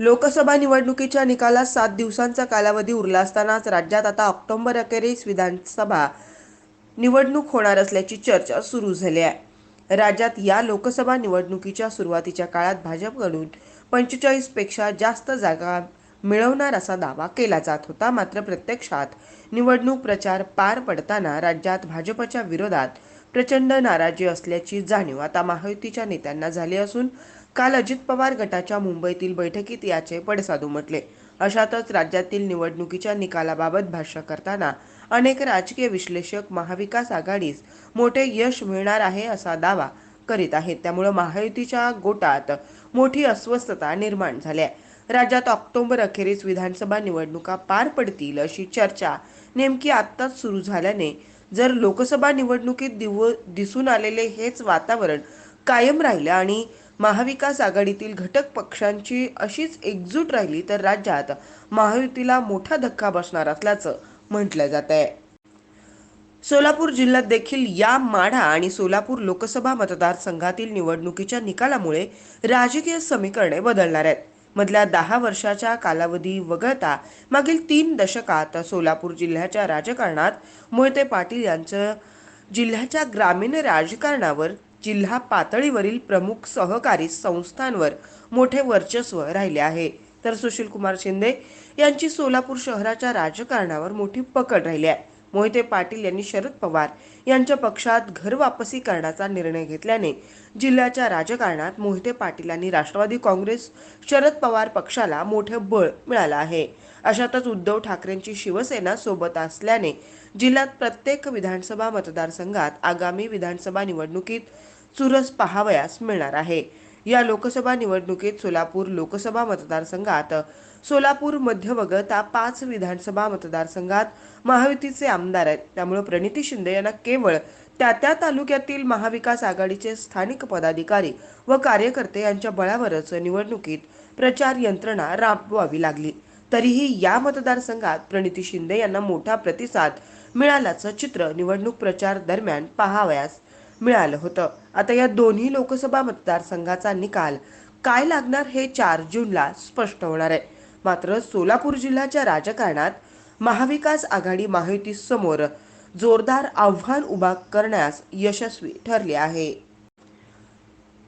लोकसभा निवडणुकीच्या निकालात सात दिवसांचा कालावधी उरला असतानाच राज्यात आता ऑक्टोबर अखेरीस विधानसभा निवडणूक होणार असल्याची चर्चा सुरू झाली आहे. राज्यात या लोकसभा निवडणुकीच्या सुरुवातीच्या काळात भाजपकडून पंचेचाळीसपेक्षा जास्त जागा मिळवणार असा दावा केला जात होता. मात्र प्रत्यक्षात निवडणूक प्रचार पार पडताना राज्यात भाजपच्या विरोधात प्रचंड नाराजी असल्याची जाणीव आता महायुतीच्या नेत्यांना झाली असून काल अजित पवार गटाच्या मुंबईतील बैठकीत याचे पडसाद उमटले. अशातच राज्यातील निवडणुकीच्या निकालाबाबत भाष्य करताना अनेक राजकीय विश्लेषक महाविकास आघाडीस मोठे यश मिळणार आहे असा दावा करीत आहेत. त्यामुळे महायुतीच्या गोटात मोठी अस्वस्थता निर्माण झाली आहे राज्यात ऑक्टोबर अखेरीस विधानसभा निवडणुका पार पडतील अशी चर्चा नेमकी आत्ताच सुरू झाल्याने जर लोकसभा निवडणुकीत दिव दिसून आलेले हेच वातावरण कायम राहिलं आणि महाविकास आघाडीतील घटक पक्षांची अशीच एकजूट राहिली तर राज्यात महायुतीला मोठा धक्का बसणार असल्याचं म्हटलं जात आहे. सोलापूर जिल्ह्यात देखील या माढा आणि सोलापूर लोकसभा मतदारसंघातील निवडणुकीच्या निकालामुळे राजकीय समीकरणे बदलणार आहेत. मधल्या दहा वर्षाच्या कालावधी वगळता मागील तीन दशकात सोलापूर जिल्ह्याच्या राजकारणात मोहिते पाटील यांचं जिल्ह्याच्या ग्रामीण राजकारणावर जिल्हा पातळीवरील प्रमुख सहकारी संस्थांवर मोठे वर्चस्व राहिले आहे. तर सुशील कुमार शिंदे यांची सोलापूर शहराच्या राजकारणावर मोठी पकड राहिली आहे. मोहिते पाटील यांनी शरद पवार यांच्या पक्षात घर वापसी करण्याचा निर्णय घेतल्याने जिल्ह्याच्या राजकारणात मोहिते पाटील आणि राष्ट्रवादी काँग्रेस शरद पवार पक्षाला मोठे बळ मिळालं आहे. अशातच उद्धव ठाकरेंची शिवसेना सोबत असल्याने जिल्ह्यात प्रत्येक विधानसभा मतदारसंघात आगामी विधानसभा निवडणुकीत चुरस पाहावयास मिळणार आहे. या लोकसभा निवडणुकीत सोलापूर लोकसभा मतदारसंघात सोलापूर मध्य वगळता पाच विधानसभा मतदारसंघात महायुतीचे आमदार आहेत. त्यामुळे प्रणिती शिंदे यांना केवळ त्या त्या तालुक्यातील महाविकास आघाडीचे स्थानिक पदाधिकारी व कार्यकर्ते यांच्या बळावरच निवडणुकीत प्रचार यंत्रणा राबवावी लागली. तरीही या मतदारसंघात प्रणिती शिंदे यांना मोठा प्रतिसाद मिळाल्याचं चित्र निवडणूक प्रचार दरम्यान पाहावयास मिळालं होतं. आता या दोन्ही लोकसभा मतदारसंघाचा निकाल काय लागणार हे चार जूनला स्पष्ट होणार आहे. मात्र सोलापूर जिल्ह्याच्या राजकारणात महाविकास आघाडी महायुती समोर जोरदार आव्हान उभा करण्यास यशस्वी ठरले आहे.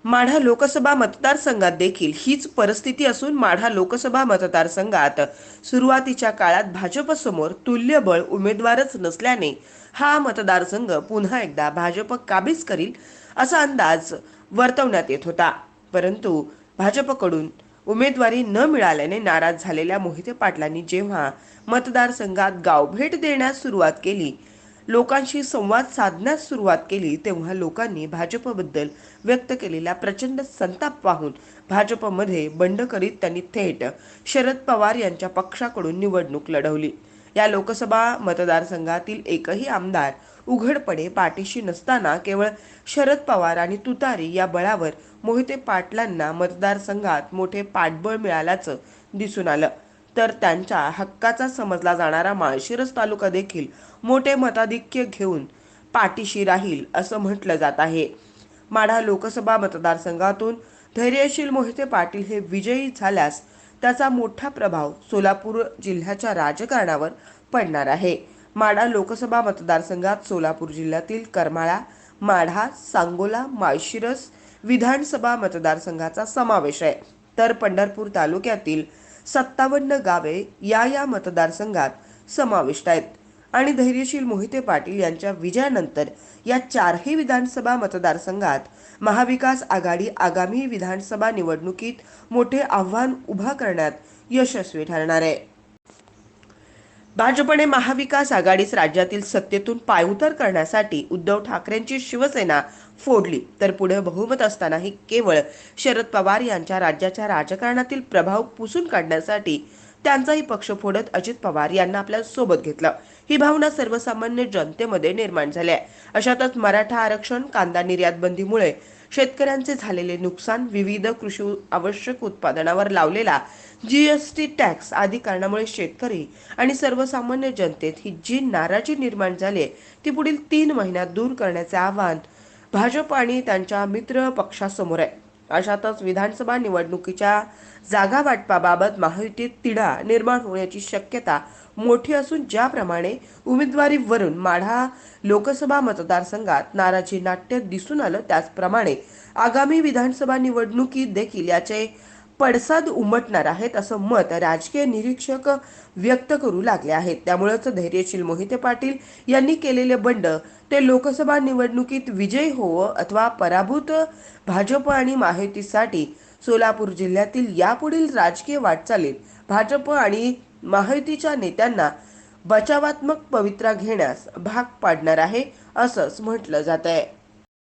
माढा लोकसभा मतदारसंघात देखील हीच परिस्थिती असून माढा लोकसभा मतदारसंघात सुरुवातीच्या काळात भाजपसमोर तुल्यबळ उमेदवारच नसल्याने हा मतदारसंघ पुन्हा एकदा भाजप काबीज करील असा अंदाज वर्तवण्यात येत होता. परंतु भाजपकडून उमेदवारी न मिळाल्याने नाराज झालेल्या मोहिते पाटलांनी जेव्हा मतदारसंघात गावभेट देण्यास सुरुवात केली लोकांशी संवाद साधण्यास सुरुवात केली तेव्हा लोकांनी भाजपबद्दल व्यक्त केलेला प्रचंड संताप पाहून भाजपमध्ये बंड करीत त्यांनी थेट शरद पवार यांच्या पक्षाकडून निवडणूक लढवली. या लोकसभा मतदारसंघातील एकही आमदार उघडपणे पाठीशी नसताना केवळ शरद पवार आणि तुतारी या बळावर मोहिते पाटलांना मतदारसंघात मोठे पाठबळ मिळाल्याचं दिसून आलं. तर त्यांच्या हक्काचा समजला जाणारा माळशिरस तालुका देखील मोठे मताधिक्य घेऊन पाठीशी राहील असं म्हटलं जात आहे. माढा लोकसभा मतदारसंघातून धैर्यशील मोहिते पाटील हे विजयी झाल्यास त्याचा मोठा प्रभाव सोलापूर जिल्ह्याच्या राजकारणावर पडणार आहे. माढा लोकसभा मतदारसंघात सोलापूर जिल्ह्यातील करमाळा माढा सांगोला माळशिरस विधानसभा मतदारसंघाचा समावेश आहे. तर पंढरपूर तालुक्यातील सत्तावन्न गावे या या मतदारसंघात समाविष्ट आहेत. आणि धैर्यशील मोहिते पाटील यांच्या विजयानंतर या चारही विधानसभा मतदारसंघात महाविकास आघाडी आगामी विधानसभा निवडणुकीत मोठे आव्हान उभा करण्यात यशस्वी ठरणार आहे. भाजपने महाविकास आघाडीस राज्यातील सत्तेतून पायउतार करण्यासाठी उद्धव ठाकरेंची शिवसेना फोडली. तर पुढे बहुमत असतानाही केवळ शरद पवार यांच्या राज्याच्या राजकारणातील प्रभाव पुसून काढण्यासाठी त्यांचाही पक्ष फोडत अजित पवार यांना आपल्यासोबत घेतलं. ही भावना सर्वसामान्य जनतेमध्ये निर्माण झाली आहे. अशातच मराठा आरक्षण कांदा निर्यात बंदीमुळे शेतकऱ्यांचे झालेले नुकसान विविध कृषी आवश्यक उत्पादनावर लावलेला जीएसटी टॅक्स आदी कारणामुळे शेतकरी आणि सर्वसामान्य जनतेत ही जी नाराजी निर्माण झाली आहे, ती पुढील तीन महिन्यात दूर करण्याचे आवाहन भाजप आणि त्यांच्या मित्र पक्षासमोर आहे. अशातच विधानसभा निवडणुकीच्या जागा वाटपाबाबत महायुतीत तिढा निर्माण होण्याची शक्यता मोठी असून ज्याप्रमाणे उमेदवारीवरून माढा लोकसभा मतदारसंघात नाराजी नाट्य दिसून आलं त्याचप्रमाणे आगामी विधानसभा निवडणुकीत देखील याचे पडसाद उमटणार आहेत असं मत राजकीय निरीक्षक व्यक्त करू लागले आहेत. त्यामुळेच धैर्यशील मोहिते पाटील यांनी केलेले बंड ते लोकसभा निवडणुकीत विजय होवो अथवा पराभूत भाजप आणि महायुतीसाठी सोलापूर जिल्ह्यातील यापुढील राजकीय वाटचालीत भाजप आणि महायुतीच्या नेत्यांना बचावात्मक पवित्रा घेण्यास भाग पाडणार आहे असंच म्हटलं जात आहे